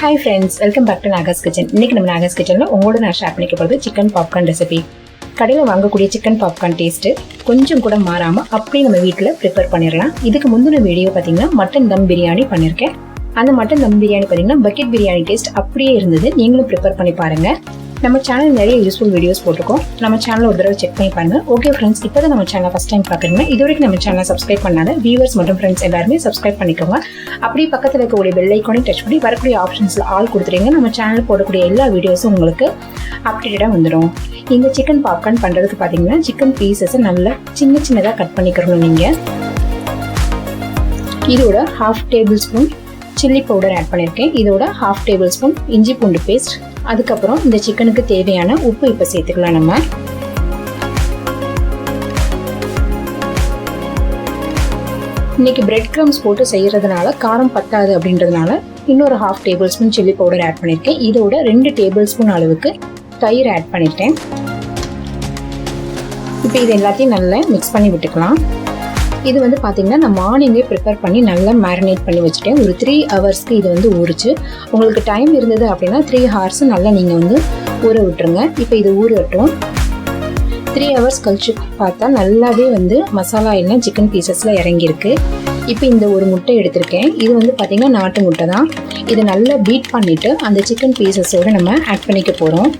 Hi friends welcome back to Naga's kitchen இன்னைக்கு நம்ம நாகாஸ் கிச்சனில் உங்களோட நான் ஷேர் பண்ணிக்க போகிறது சிக்கன் பாப்கார்ன் ரெசிபி கடையில் வாங்கக்கூடிய சிக்கன் பாப்கார்ன் டேஸ்ட்டு கொஞ்சம் கூட மாறாமல் அப்படியே நம்ம வீட்டில் ப்ரிப்பேர் பண்ணிடலாம். இதுக்கு முந்தின வீடியோ பார்த்தீங்கன்னா மட்டன் தம் பிரியாணி பண்ணியிருக்கேன் அந்த மட்டன் தம் பிரியாணி பார்த்தீங்கன்னா பக்கெட் பிரியாணி டேஸ்ட் அப்படியே இருந்தது. நீங்களும் ப்ரிப்பேர் பண்ணி பாருங்கள் நம்ம சேனல் நிறைய யூஸ்ஃபுல் வீடியோஸ் போட்டிருக்கோம். நம்ம சேனல் ஒரு தடவை செக் பண்ணி பாருங்க. ஓகே ஃப்ரெண்ட்ஸ் இப்போ தான் நம்ம சேனல் ஃபஸ்ட் டைம் பார்க்குறீங்க இது வரைக்கும் நம்ம சேனல் சப்ஸ்கிரைப் பண்ணாத வியூவர்ஸ் மற்றும் ஃப்ரெண்ட்ஸ் எல்லாருமே சப்ஸ்கிரைப் பண்ணிக்கோங்க. அப்படி பக்கத்தில் இருக்கக்கூடிய பெல் ஐக்கானே டச் பண்ணி வரக்கூடிய ஆப்ஷன்ஸில் ஆல் கொடுத்துருங்க நம்ம சேனல் போடக்கூடிய எல்லா வீடியோஸும் உங்களுக்கு அப்டேட்டடாக வந்துடும் இந்த சிக்கன் பாப்கார்ன் பண்ணுறதுக்கு பார்த்தீங்கன்னா சிக்கன் பீசஸை நல்லா சின்ன சின்னதாக கட் பண்ணிக்கிறணும் நீங்கள் இதோட half tablespoon chilli powder add பண்ணியிருக்கேன் இதோட ஹாஃப் டேபிள் ஸ்பூன் இஞ்சி பூண்டு பேஸ்ட் அதுக்கப்புறம் இந்த சிக்கனுக்கு தேவையான உப்பு இப்போ சேர்த்துக்கலாம் நம்ம. இன்னைக்கு பிரெட் க்ரம்ஸ் போட்டு செய்கிறதுனால காரம் பத்தாது அப்படின்றதுனால இன்னொரு half tablespoon chilli powder add பண்ணியிருக்கேன் இதோட ரெண்டு டேபிள் ஸ்பூன் அளவுக்கு தயிர் ஆட் பண்ணிட்டேன் இப்போ இது எல்லாத்தையும் நல்லா மிக்ஸ் பண்ணி விட்டுக்கலாம். இது வந்து பார்த்தீங்கன்னா நான் மார்னிங்கே ப்ரிப்பேர் பண்ணி நல்லா மேரினேட் பண்ணி வச்சுட்டேன். ஒரு த்ரீ ஹவர்ஸ்க்கு இது வந்து ஊறிச்சு. உங்களுக்கு டைம் இருந்தது அப்படின்னா த்ரீ ஹவர்ஸ் நல்லா நீங்கள் வந்து ஊற விட்டுருங்க. இப்போ இது ஊறட்டும். த்ரீ ஹவர்ஸ் கழிச்சு பார்த்தா நல்லாவே வந்து மசாலா எல்லாம் சிக்கன் பீசஸில் இறங்கியிருக்கு. இப்போ இந்த ஒரு முட்டை எடுத்திருக்கேன். இது வந்து பார்த்திங்கன்னா நாட்டு முட்டை தான். இதை நல்லா பீட் பண்ணிவிட்டு அந்த சிக்கன் பீசஸோடு நம்ம ஆட் பண்ணிக்க போகிறோம்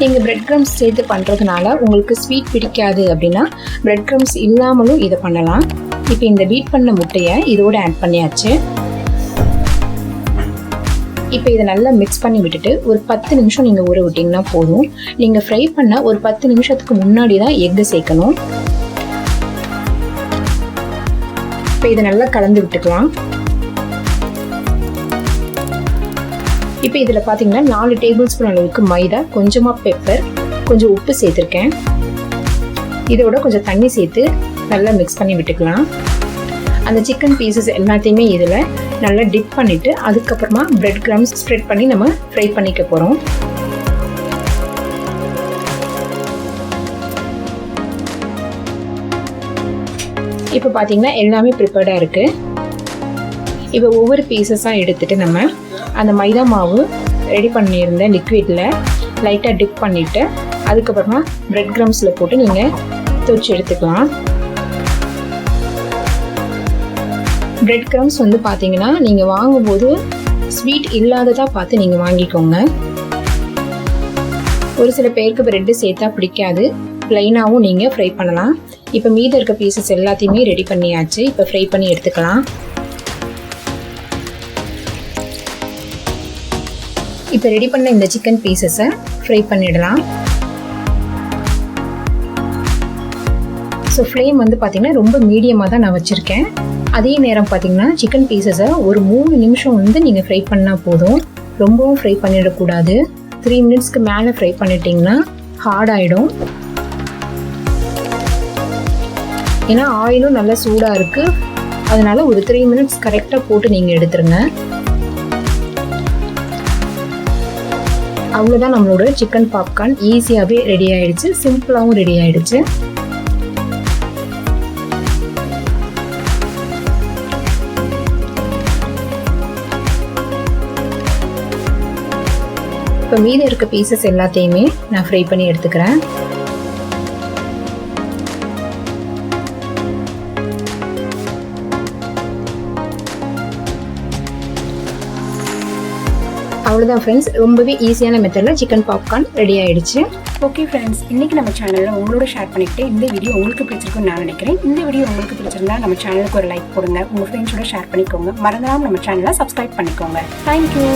நீங்கள் பிரெட் க்ரம்ஸ் சேர்த்து பண்ணுறதுனால உங்களுக்கு ஸ்வீட் பிடிக்காது அப்படின்னா பிரெட் க்ரம்ஸ் இல்லாமலும் இதை பண்ணலாம். இப்போ இந்த பீட் பண்ண முட்டையை இதோடு ஆட் பண்ணியாச்சு. இப்போ இதை நல்லா மிக்ஸ் பண்ணி விட்டுட்டு ஒரு பத்து நிமிஷம் நீங்கள் ஊற விட்டிங்கன்னா போதும். நீங்கள் ஃப்ரை பண்ண ஒரு பத்து நிமிஷத்துக்கு முன்னாடி தான் எக்கு சேர்க்கணும். இப்போ இதை நல்லா கலந்து விட்டுக்கலாம். இப்போ இதில் பார்த்தீங்கன்னா நாலு டேபிள் ஸ்பூன் அளவுக்கு மைதா கொஞ்சமாக பெப்பர் கொஞ்சம் உப்பு சேர்த்துருக்கேன். இதோட கொஞ்சம் தண்ணி சேர்த்து நல்லா மிக்ஸ் பண்ணி விட்டுக்கலாம். அந்த சிக்கன் பீசஸ் எல்லாத்தையுமே இதில் நல்லா டிப் பண்ணிவிட்டு அதுக்கப்புறமா ப்ரெட் கிராம்ஸ் ஸ்ப்ரெட் பண்ணி நம்ம ஃப்ரை பண்ணிக்க போகிறோம் இப்போ பார்த்தீங்கன்னா எல்லாமே ப்ரிப்பேர்டாக இருக்குது இப்போ ஒவ்வொரு பீசஸாக எடுத்துகிட்டு நம்ம அந்த மைதா மாவு ரெடி பண்ணியிருந்த லிக்விடில் லைட்டாக டிப் பண்ணிவிட்டு அதுக்கப்புறமா ப்ரெட் க்ரம்ஸில் போட்டு நீங்கள் துவச்சி எடுத்துக்கலாம். ப்ரெட் க்ரம்ஸ் வந்து பார்த்தீங்கன்னா நீங்கள் வாங்கும்போது ஸ்வீட் இல்லாததாக பார்த்து நீங்கள் வாங்கிக்கோங்க. ஒரு சில பேருக்கு ப்ரெட்டு சேர்த்தா பிடிக்காது. ப்ளைனாகவும் நீங்கள் ஃப்ரை பண்ணலாம். இப்போ மீதி இருக்க பீசஸ் எல்லாத்தையுமே ரெடி பண்ணியாச்சு. இப்போ ஃப்ரை பண்ணி எடுத்துக்கலாம். இப்போ ரெடி பண்ண இந்த சிக்கன் பீசஸை ஃப்ரை பண்ணிடலாம். ஸோ ஃப்ளேம் வந்து பார்த்திங்கன்னா ரொம்ப மீடியமாக தான் நான் வச்சுருக்கேன். அதே நேரம் பார்த்தீங்கன்னா சிக்கன் பீசஸை ஒரு மூணு நிமிஷம் வந்து நீங்கள் ஃப்ரை பண்ணால் போதும். ரொம்பவும் ஃப்ரை பண்ணிடக்கூடாது. த்ரீ மினிட்ஸ்க்கு மேலே ஃப்ரை பண்ணிட்டீங்கன்னா ஹார்ட் ஆகிடும் ஏன்னா ஆயிலும் நல்லா சூடாக இருக்குது அதனால் ஒரு த்ரீ மினிட்ஸ் கரெக்டாக போட்டு நீங்கள் எடுத்துருங்க. அவ்வளோதான் நம்மளோட சிக்கன் பாப்கார்ன் ஈஸியாகவே ரெடி ஆயிடுச்சு. சிம்பிளாகவும் ரெடி ஆயிடுச்சு. இப்போ மீதி இருக்க பீசஸ் எல்லாத்தையுமே நான் ஃப்ரை பண்ணி எடுத்துக்கிறேன். அவ்வளோதான் ஃப்ரெண்ட்ஸ் ரொம்பவே ஈஸியான மெத்தடில் சிக்கன் பாப்கார்ன் ரெடி ஆகிடுச்சு ஓகே ஃப்ரெண்ட்ஸ் இன்றைக்கி நம்ம சேனலில் உங்களோட ஷேர் பண்ணிக்கிட்டு இந்த வீடியோ உங்களுக்கு பிடிச்சிருக்குன்னு நான் நினைக்கிறேன். இந்த வீடியோ உங்களுக்கு பிடிச்சிருந்தா நம்ம சேனலுக்கு ஒரு லைக் போடுங்க. உங்கள் ஃப்ரெண்ட்ஸோட ஷேர் பண்ணிக்கோங்க. மறந்துடாமல் நம்ம சேனலை சப்ஸ்கிரைப் பண்ணிக்கோங்க. தேங்க்யூ